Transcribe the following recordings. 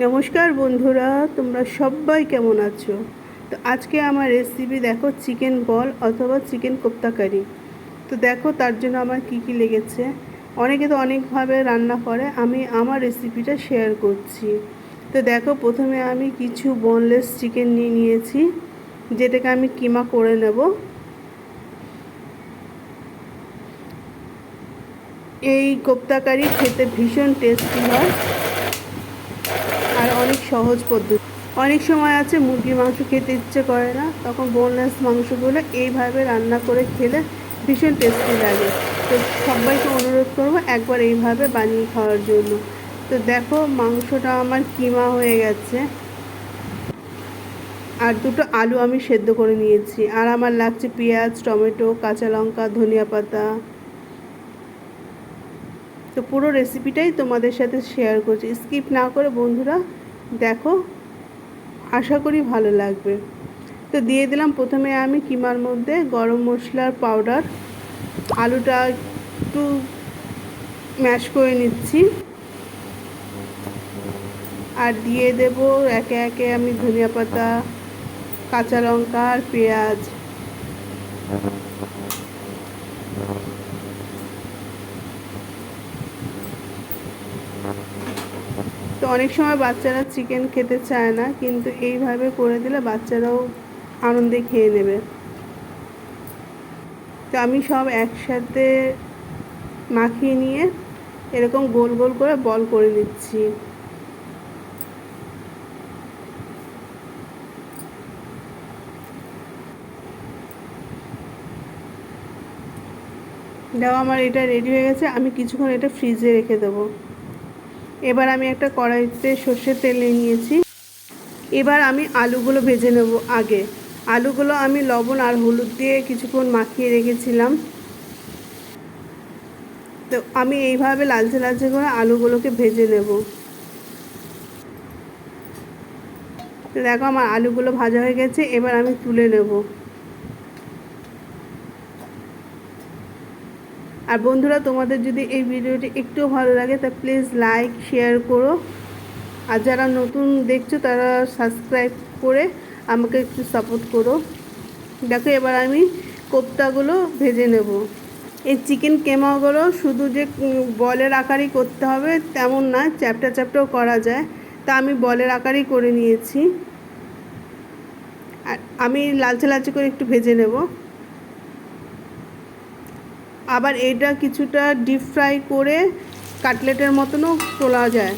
নমস্কার বন্ধুরা, তোমরা সবাই কেমন আছো? তো আজকে আমার রেসিপি দেখো চিকেন বল অথবা চিকেন কোপ্তা কারি তো দেখো তার জন্য আমার কি কি লেগেছে। অনেকে তো অনেকভাবে রান্না করে, আমি আমার রেসিপিটা শেয়ার করছি। তো দেখো, প্রথমে আমি কিছু বনলেস চিকেন নিয়ে নিয়েছি, যেটাকে আমি কিমা করে নেব। এই কোপ্তা কারি খেতে ভীষণ টেস্টি হয়। অনেক সহজ পদ্ধতি। অনেক সময় আছে মুরগির মাংস খেতে ইচ্ছে করে না, তখন বোনলেস মাংসগুলো এইভাবে রান্না করে খেলে ভীষণ টেস্টি লাগে। তো সবাইকে অনুরোধ করব একবার এইভাবে বানিয়ে খাওয়ার জন্য। তো দেখো মাংসটা আমার কিমা হয়ে গেছে। আর দুটো আলু আমি সেদ্ধ করে নিয়েছি। আর আমার লাগছে পেঁয়াজ, টমেটো, কাঁচা লঙ্কা, ধনিয়া পাতা। তো পুরো রেসিপিটাই তোমাদের সাথে শেয়ার করছি। স্কিপ না করে বন্ধুরা দেখো, আশা করি ভালো লাগবে। তো দিয়ে দিলাম প্রথমে আমি কিমার মধ্যে গরম মশলার পাউডার আলুটা একটু ম্যাশ করে নিচ্ছি। আর দিয়ে দেব একে একে আমি ধনিয়া পাতা, কাঁচা লঙ্কা আর পেঁয়াজ। তো অনেক সময় বাচ্চারা চিকেন খেতে চায় না, কিন্তু এইভাবে করে দিলে বাচ্চারাও আনন্দে খেয়ে নেবে। তো আমি সব একসাথে মাখিয়ে নিয়ে এরকম গোল গোল করে বল করে নিচ্ছি। দেখো আমার এটা রেডি হয়ে গেছে, আমি কিছুক্ষণ এটা ফ্রিজে রেখে দেবো। এবার আমি একটা কড়াইতে সর্ষের তেল নিয়ে নিয়েছি। এবার আমি আলুগুলো ভেজে নেব আগে। আলুগুলো আমি লবণ আর হলুদ দিয়ে কিছুক্ষণ মাখিয়ে রেখেছিলাম। তো আমি এইভাবে লালচে লালচে করে আলুগুলোকে ভেজে নেব। দেখো আমার আলুগুলো ভাজা হয়ে গেছে, এবার আমি তুলে নেব। আর বন্ধুরা, তোমাদের যদি এই ভিডিওটি একটু ভালো লাগে, তা প্লিজ লাইক শেয়ার করো। আর যারা নতুন দেখছ, তারা সাবস্ক্রাইব করে আমাকে একটু সাপোর্ট করো। দেখো, এবার আমি কোপ্তাগুলো ভেজে নেব। এই চিকেন কেমাগুলো শুধু যে বলের আকারই করতে হবে, তেমন না চ্যাপটা চ্যাপটাও করা যায়। তা আমি বলের আকারই করে নিয়েছি। আর আমি লালচে লালচে করে একটু ভেজে নেব। আবার এটা কিছুটা ডিপ ফ্রাই করে কাটলেটের মতনও তোলা যায়।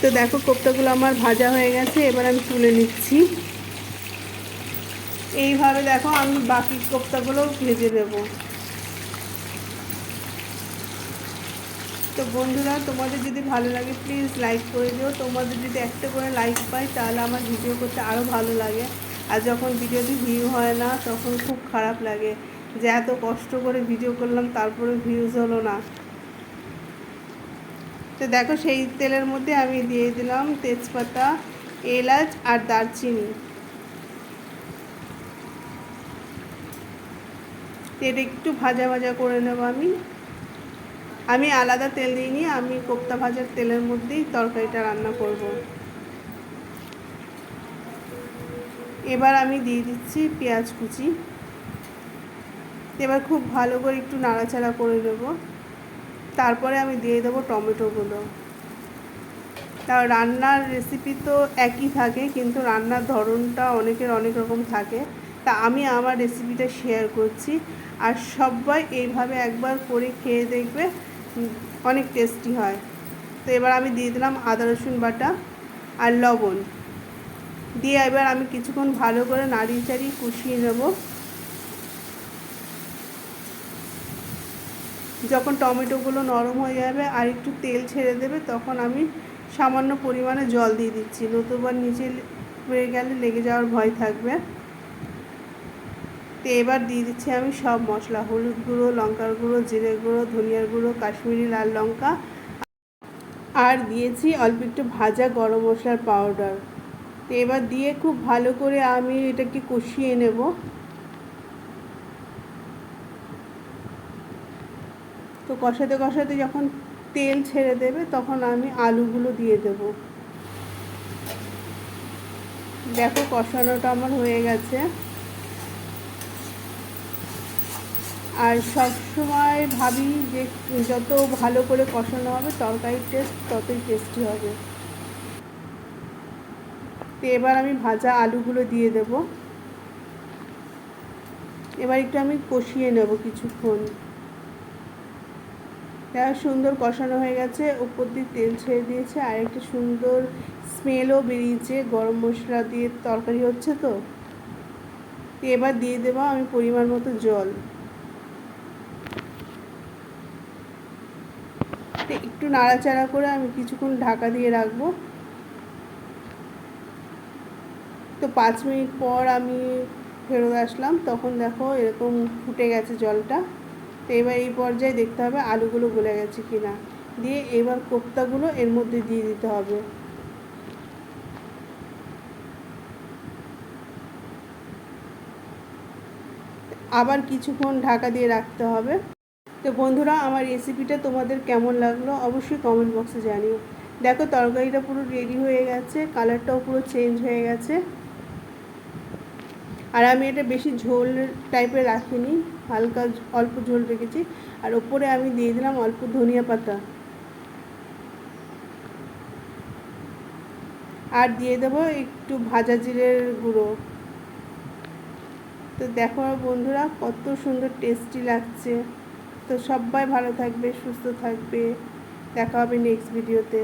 তো দেখো কোপ্তাগুলো আমার ভাজা হয়ে গেছে, এবার আমি তুলে নিচ্ছি। এইভাবে দেখো আমি বাকি কোপ্তাগুলো ভেজে দেব। তো বন্ধুরা, তোমাদের যদি ভালো লাগে প্লিজ লাইক করে দিও। তোমাদের যদি একটা করে লাইক পাই, তাহলে আমার ভিডিও করতে আরও ভালো লাগে। আর যখন ভিডিওতে ভিউ হয় না, তখন খুব খারাপ লাগে যে এত কষ্ট করে ভিডিও করলাম, তারপরে ভিউজ হলো না। তো দেখো, সেই তেলের মধ্যে আমি দিয়ে দিলাম তেজপাতা, এলাচ আর দারচিনি। এটা একটু ভাজা ভাজা করে নেব আমি। আমি আলাদা তেল দিইনি আমি কোপ্তা ভাজার তেলের মধ্যেই তরকারিটা রান্না করব। এবার আমি দিয়ে দিচ্ছি পেঁয়াজ কুচি। এবার খুব ভালো করে একটু নাড়াচাড়া করে দেবো তারপরে আমি দিয়ে দেবো টমেটোগুলো তা রান্নার রেসিপি তো একই থাকে, কিন্তু রান্নার ধরনটা অনেকের অনেক রকম থাকে। তা আমি আমার রেসিপিটা শেয়ার করছি। আর সবাই এইভাবে একবার করে খেয়ে দেখবে। অনেক টেস্টি হয়। তো এবার আমি দিয়ে দিলাম আদা, রসুন বাটা আর লবণ। দিয়ে এবার আমি কিছুক্ষণ ভালো করে নাড়িয়ে চাড়িয়ে কষিয়ে নেব। যখন টমেটোগুলো নরম হয়ে যাবে আর একটু তেল ছেড়ে দেবে, তখন আমি সামান্য পরিমাণে জল দিয়ে দিচ্ছি। নতুবা নিচে গেলে লেগে যাওয়ার ভয় থাকবে। তো এবার দিয়ে দিচ্ছি আমি সব মশলা। হলুদ গুঁড়ো, লঙ্কার গুঁড়ো, জিরে গুঁড়ো, ধনিয়ার গুঁড়ো, কাশ্মীরি লাল লঙ্কা। আর দিয়েছি অল্প একটু ভাজা গরম মশলার পাউডার তো এবার দিয়ে খুব ভালো করে আমি এটাকে কষিয়ে নেব। তো কষাতে কষাতে যখন তেল ছেড়ে দেবে তখন আমি আলুগুলো দিয়ে দেব। দেখো কষানোটা আমার হয়ে গেছে। আর সবসময় ভাবি যে যত ভালো করে কষানো হবে তরকারির টেস্ট ততই টেস্টি হবে। তো এবার আমি ভাজা আলুগুলো দিয়ে দেব। এবার একটু আমি কষিয়ে নেব কিছুক্ষণ। দেখা সুন্দর কষানো হয়ে গেছে, উপর দিয়ে তেল ছেড়ে দিয়েছে, আর একটা সুন্দর স্মেলও বেরিয়েছে, গরম মশলা দিয়ে তরকারি হচ্ছে তো এবার দিয়ে দেবো আমি পরিমাণ মতো জল। একটু নাড়াচাড়া করে আমি কিছুক্ষণ ঢাকা দিয়ে রাখব। তো পাঁচ মিনিট পর আমি ফেরত আসলাম, তখন দেখো এরকম ফুটে গেছে জলটা। তো এবার এই পর্যায়ে দেখতে হবে আলুগুলো গলে গেছে কি না দিয়ে এবার কোপ্তাগুলো এর মধ্যে দিয়ে দিতে হবে। আবার কিছুক্ষণ ঢাকা দিয়ে রাখতে হবে। তো বন্ধুরা, আমার রেসিপিটা তোমাদের কেমন লাগল অবশ্যই কমেন্ট বক্সে জানিও। দেখো, তরকারিটা পুরো রেডি হয়ে গেছে কালারটাও পুরো চেঞ্জ হয়ে গেছে। আর আমি এটা বেশি ঝোল টাইপের রাখিনি, হালকা অল্প ঝোল রেখেছি। আর ওপরে আমি দিয়ে দিলাম অল্প ধনিয়া পাতা। আর দিয়ে দেবো একটু ভাজা জিরের গুঁড়ো। তো দেখো বন্ধুরা, কত সুন্দর টেস্টি লাগছে। তো সবাই ভালো থাকবে সুস্থ থাকবে। দেখা হবে নেক্সট ভিডিওতে